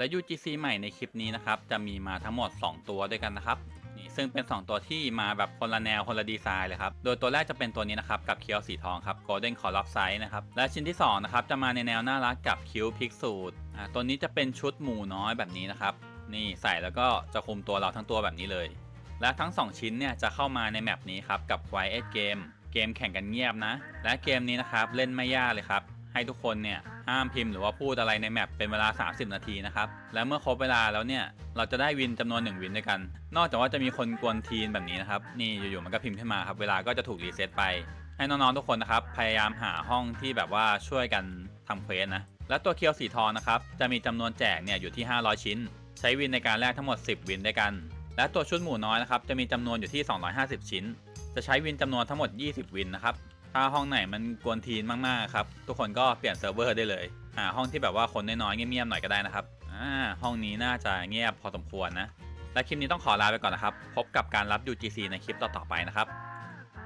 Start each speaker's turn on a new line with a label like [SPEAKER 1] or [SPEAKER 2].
[SPEAKER 1] และ UGC ใหม่ในคลิปนี้นะครับ จะมีมาทั้งหมด 2 ตัวด้วยกันนะครับนี่ซึ่งเป็น 2 ตัวที่มาแบบคนละแนวคนละดีไซน์เลยครับ โดยตัวแรกจะเป็นตัวนี้นะครับกับเคียวสีทองครับ Golden c o l o p s i z e นะครับ และชิ้นที่2นะครับจะมาในแนวน่ารักกับคิ้วพิกสูตอ่าตัวนี้จะเป็นชุดหมูน้อยแบบนี้นะครับนี่ใส่แล้วก็จะคุมตัวเราทั้งตัวแบบนี้เลย และทั้ง 2 ชิ้นเนี่ยจะเข้ามาในแมปนี้ครับกับ Quiet Game เกมแข่งกันเงียบนะ และเกมนี้นะครับเล่นไม่ยากเลยครับให้ทุกคนเนี่ย ห้ามพิมพ์หรือว่าพูดอะไรในแมปเป็นเวลา 30 นาทีนะครับ และเมื่อครบเวลาแล้วเนี่ย เราจะได้วินจำนวน 1 วินด้วยกัน นอกจากว่าจะมีคนกวนทีนแบบนี้นะครับ นี่อยู่ๆมันก็พิมพ์ขึ้นมาครับ เวลาก็จะถูกรีเซ็ตไป ให้น้องๆทุกคนนะครับ พยายามหาห้องที่แบบว่าช่วยกันทำเควสนะ และตัวเคียวสีทองนะครับ จะมีจำนวนแจกเนี่ยอยู่ที่ 500 ชิ้น ใช้วินในการแลกทั้งหมด 10 วินด้วยกัน และตัวชุดหมูน้อยนะครับ จะมีจำนวนอยู่ที่ 250 ชิ้น จะใช้วินจำนวนทั้งหมด 20 วินนะครับ ถ้าห้องไหนมันกวนทีนมากๆครับ ทุกคนก็เปลี่ยนเซิร์ฟเวอร์ได้เลยหาห้องที่แบบว่าคนน้อยๆเงียบๆหน่อยก็ได้นะครับอ่าห้องนี้น่าจะเงียบพอสมควรนะ และคลิปนี้ต้องขอลาไปก่อนนะครับ พบกับการรับ UGC ในคลิปต่อๆไปนะครับ